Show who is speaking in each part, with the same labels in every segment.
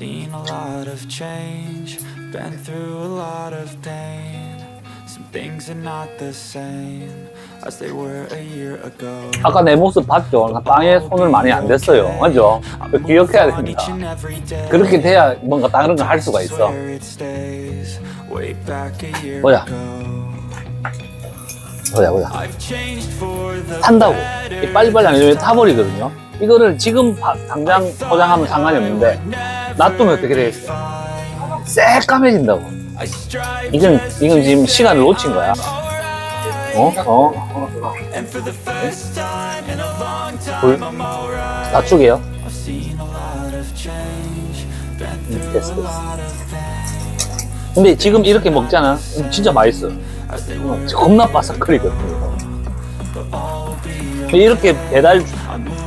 Speaker 1: Seen a lot of change, been through a lot of pain. Some things are not the same as they were a year ago.
Speaker 2: 아까 내 모습 봤죠? 나 빵에 손을 많이 안 댔어요. 맞죠? 기억해야 됩니다. 그렇게 돼야 뭔가 다른 걸 할 수가 있어. 뭐야? 탄다고.
Speaker 1: better.
Speaker 2: 이 빨리빨리 안 해주면 타버리거든요. 이거를 지금 바- 당장 포장하면 상관이 없는데, 놔두면 어떻게 되겠어? 새까매진다고. 이건, 이건 지금 시간을 놓친 거야. 어? 어?
Speaker 1: long
Speaker 2: 불. 낮추게요.
Speaker 1: Through
Speaker 2: 됐어, 됐어. 근데 지금 이렇게 먹잖아. 음, 진짜 맛있어.
Speaker 1: Were,
Speaker 2: 겁나
Speaker 1: be
Speaker 2: 이렇게 배달,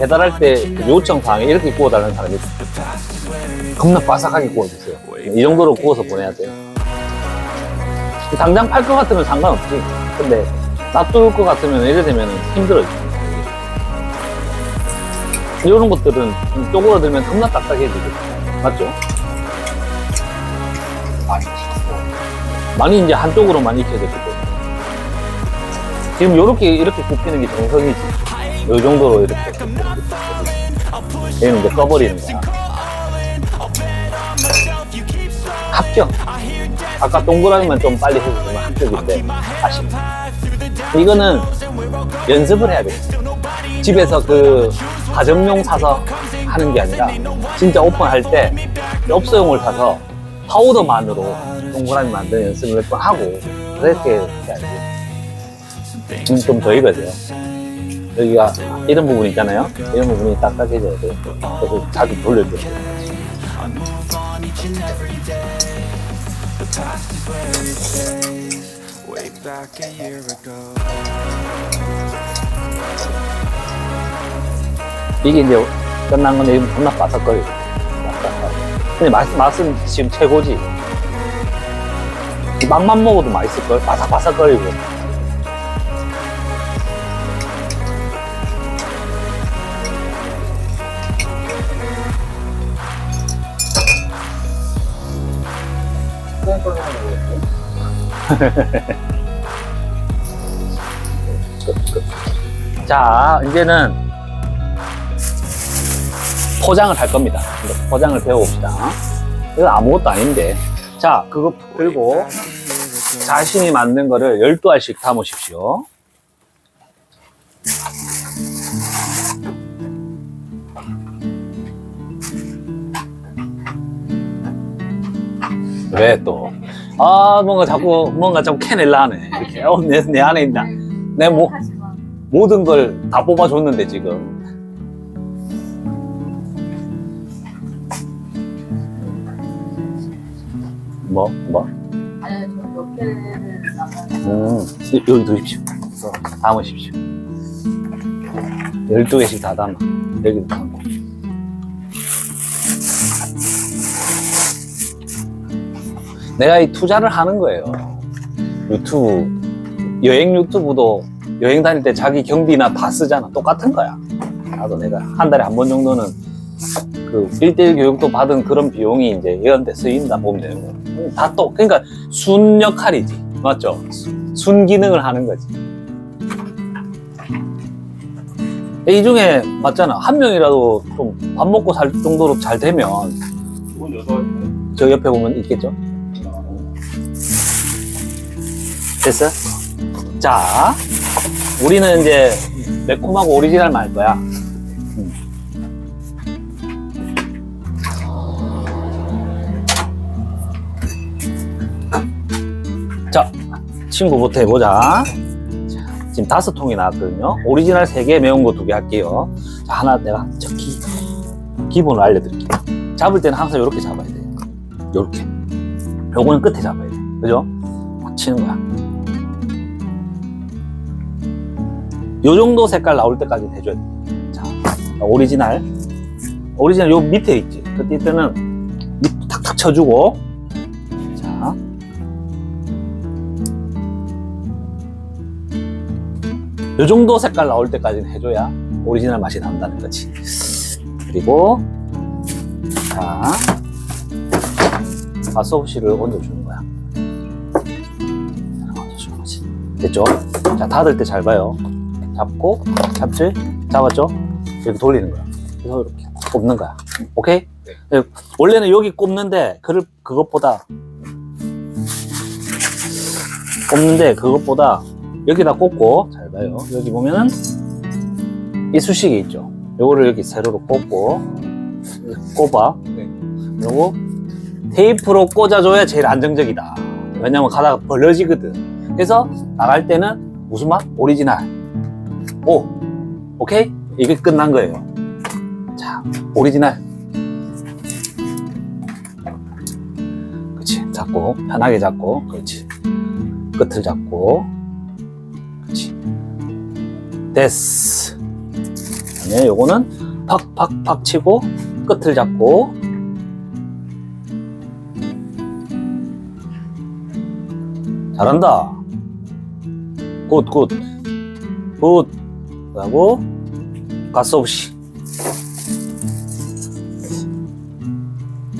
Speaker 2: 배달할 때그 요청 사항에 이렇게 구워달라는 사람이 있어.
Speaker 1: the past is where it
Speaker 2: 겁나 바삭하게 구워주세요. 이 정도로 구워서 보내야 돼요. 당장 팔 것 같으면 상관없지. 근데 놔둘 것 같으면 이래 되면 힘들어요. 이런 것들은 좀 쪼그라들면 겁나 딱딱해지거든요. 맞죠? 많이 이제 한쪽으로만 익혀야 되기 때문에. 지금 요렇게, 이렇게 굽히는 게 정석이지. 요 정도로 이렇게. 얘는 이제 꺼버리는 거야. 합격. 아까 동그라미만 좀 빨리 해주면 합격인데 아쉽네. 이거는 연습을 해야 돼. 집에서 그 가정용 사서 하는 게 아니라 진짜 오픈할 때 엽서용을 사서 파우더만으로 동그라미 만드는 연습을 몇 번 하고 그렇게 해야지. 지금 좀 저희가죠. 여기가 이런 부분 있잖아요. 이런 부분이 딱딱해져야 돼요. 그래서 자주 돌려줘야 돼요. 이게 이제 끝난 건데 이거 겁나 바삭거려. 근데 맛, 맛은 지금 최고지. 맛만 먹어도 맛있을걸? 바삭바삭거리고. 자, 이제는 포장을 할 겁니다. 포장을 배워봅시다. 이거 아무것도 아닌데. 자, 그거 들고 자신이 만든 거를 12알씩 담으십시오. 왜 또? 아, 뭔가 자꾸, 뭔가 자꾸 캐낼라 하네. 이렇게. 어, 내, 내 안에 있다. 내 모, 모든 걸 다 뽑아줬는데, 지금. 뭐, 뭐?
Speaker 3: 아니요, 저몇 개를 나가는
Speaker 2: 음, 여기 두십시오. 담으십시오. 12개씩 다 담아. 여기도 담고. 내가 이 투자를 하는 거예요. 유튜브. 여행 유튜브도 여행 다닐 때 자기 경비나 다 쓰잖아. 똑같은 거야. 나도 내가 한 달에 한 번 정도는 그 1대1 교육도 받은 그런 비용이 이제 이런 데 쓰인다 보면 되는 거야. 음, 다 또, 그러니까 순 역할이지. 맞죠? 순 기능을 하는 거지. 이 중에 맞잖아. 한 명이라도 좀 밥 먹고 살 정도로 잘 되면 저 옆에 보면 있겠죠? 됐어? 자, 우리는 이제 매콤하고 오리지널 말 거야. 음. 자, 친구부터 해보자. 자, 지금 다섯 통이 나왔거든요. 오리지널 세 개, 매운 거 두 개 할게요. 자, 하나 내가 저 기, 기본을 알려드릴게요. 잡을 때는 항상 이렇게 잡아야 돼요. 이렇게. 요거는 끝에 잡아야 돼. 그죠? 막 치는 거야. 요 정도 색깔 나올 때까지 해줘야 돼. 자, 오리지널. 오리지널 요 밑에 있지. 그때 때는 밑 탁탁 쳐주고. 자. 요 정도 색깔 나올 때까지는 해줘야 오리지널 맛이 난다는 거지. 그리고, 자, 가스오브시를 얹어주는 거야. 얹어주는 거지. 됐죠? 자, 닫을 때 잘 봐요. 잡고, 잡지? 잡았죠? 이렇게 돌리는 거야. 그래서 이렇게 꼽는 거야. 오케이? 네, 원래는 여기 꼽는데, 그, 그것보다, 꼽는데, 그것보다, 여기다 꼽고, 잘 봐요. 여기 보면은, 이 수식이 있죠. 요거를 여기 세로로 꼽고, 꼽아.
Speaker 4: 네.
Speaker 2: 그리고 테이프로 꽂아줘야 제일 안정적이다. 왜냐면 가다가 벌어지거든. 그래서 나갈 때는 무슨 맛? 오리지널. 오. 오케이? 이게 끝난 거예요. 자, 오리지널. 그렇지. 잡고, 편하게 잡고, 그렇지. 끝을 잡고, 그렇지. 됐어. 그다음에 요거는 팍팍팍 치고, 끝을 잡고, 잘한다. 굿, 굿. 굿. 하고, 가스 없이.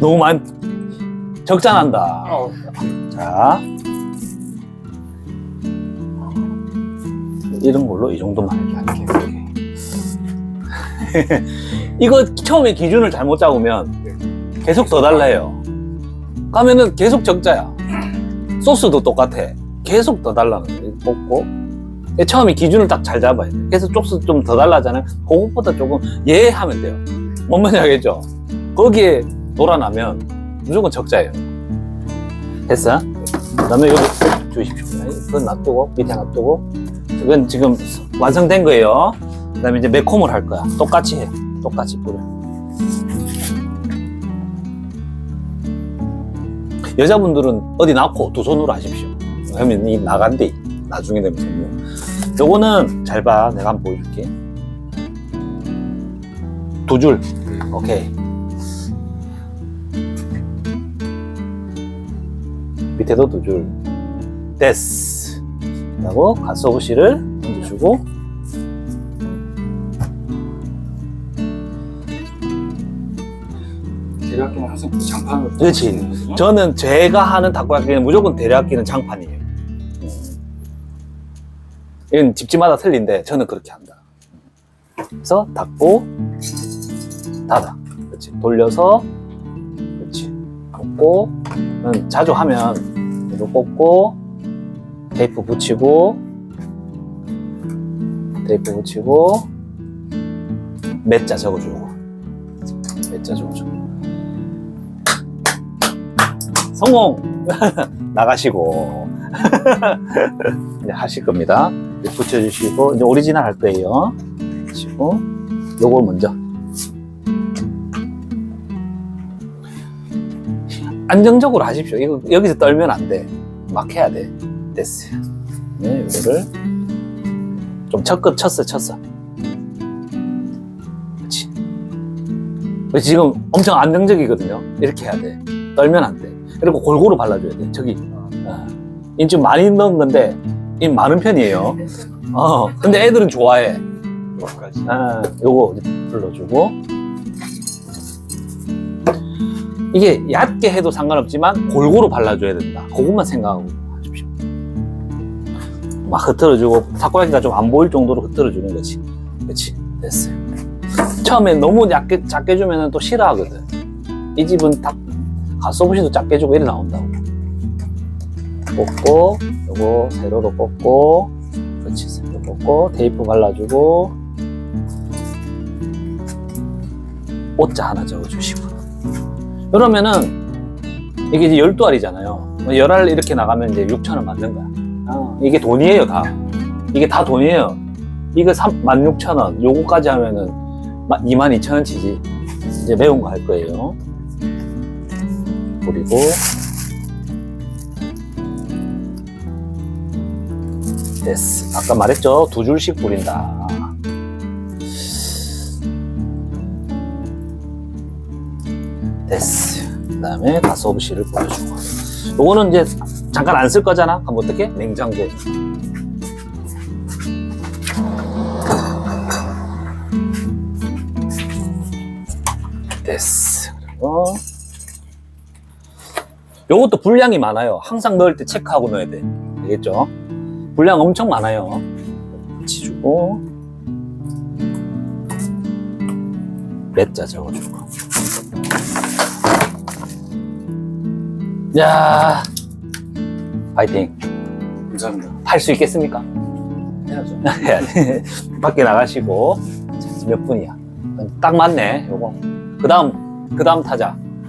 Speaker 2: 너무 많이, 적잖한다. 자. 이런 걸로 이 정도만 이렇게. 이렇게. 이거 처음에 기준을 잘못 잡으면 계속 더 달라요. 가면은 계속 적자야. 소스도 똑같아. 계속 더 달라는 거예요. 뽑고. 처음에 기준을 딱 잘 잡아야 돼. 그래서 쪽수 좀 더 달라잖아요. 그것보다 조금 예 하면 돼요. 뭔 말인지 알겠죠? 거기에 놀아나면 무조건 적자예요. 됐어? 그 다음에 여기 주십시오. 그건 놔두고, 밑에 놔두고. 이건 지금 완성된 거예요. 그 다음에 이제 매콤을 할 거야. 똑같이 해. 똑같이 뿌려. 여자분들은 어디 낳고 두 손으로 하십시오. 그러면 이 나간대. 나중에 되면. 요거는 잘 봐. 내가 한번 보여줄게. 두 줄. 오케이. 밑에도 두 줄. 됐어. 그리고 갓소부시를 얹어주고
Speaker 4: 대략기는 항상 그 장판으로
Speaker 2: 그렇지. 저는 제가 하는 닭고기는 무조건 대략기는 장판이에요. 이건 집집마다 틀린데 저는 그렇게 한다. 그래서 닫고 닫아. 그렇지. 돌려서 그렇지. 꽂고 음, 자주 하면 이거 꽂고 테이프 붙이고 테이프 붙이고 몇자 적어주고 몇자 적어주고 성공! 나가시고. 이제 하실 겁니다. 붙여주시고, 이제 오리지널 할 거예요. 하시고, 요걸 먼저. 안정적으로 하십시오. 이거, 여기서 떨면 안 돼. 막 해야 돼. 됐어요. 네, 이거를 좀 쳤어, 쳤어, 쳤어. 그렇지. 지금 엄청 안정적이거든요. 이렇게 해야 돼. 떨면 안 돼. 그리고 골고루 발라줘야 돼. 저기. 어. 이 지금 많이 넣은 건데, 이 많은 편이에요. 어. 근데 애들은 좋아해.
Speaker 4: 여기까지.
Speaker 2: 아, 요거 불러주고. 이게 얕게 해도 상관없지만 골고루 발라줘야 된다. 그것만 생각하고 하십시오. 막 흐트러주고, 타코야키가 좀 안 보일 정도로 흐트러주는 거지. 그렇지. 됐어요. 처음에 너무 얇게, 작게 주면 또 싫어하거든. 이 집은 딱 가소부시도 작게 주고 이래 나온다고. 꽂고, 요거 세로로 꽂고, 그렇지, 세로 꽂고, 테이프 발라주고, 옷자 하나 적어주시고. 그러면은, 이게 이제 12알이잖아요. 10알 이렇게 나가면 이제 6천원 맞는 거야. 아, 이게 돈이에요, 다. 이게 다 돈이에요. 이거 3, 16,000원. 요거까지 하면은 22,000원 치지. 이제 매운 거 할 거예요. 그리고 됐어. 아까 말했죠? 두 줄씩 뿌린다. 됐어. 그 다음에 가스오브시를 뿌려주고. 요거는 이제 잠깐 안 쓸 거잖아? 그럼 어떻게? 냉장고. 됐어. 그리고 요것도 분량이 많아요. 항상 넣을 때 체크하고 넣어야 돼. 알겠죠? 분량 엄청 많아요. 치 주고. 몇자 적어주고. 야 파이팅.
Speaker 4: 감사합니다.
Speaker 2: 할수 있겠습니까?
Speaker 4: 해야죠.
Speaker 2: 해야지. 밖에 나가시고. 자, 몇 분이야? 딱 맞네, 요거. 그 다음, 그 다음 타자.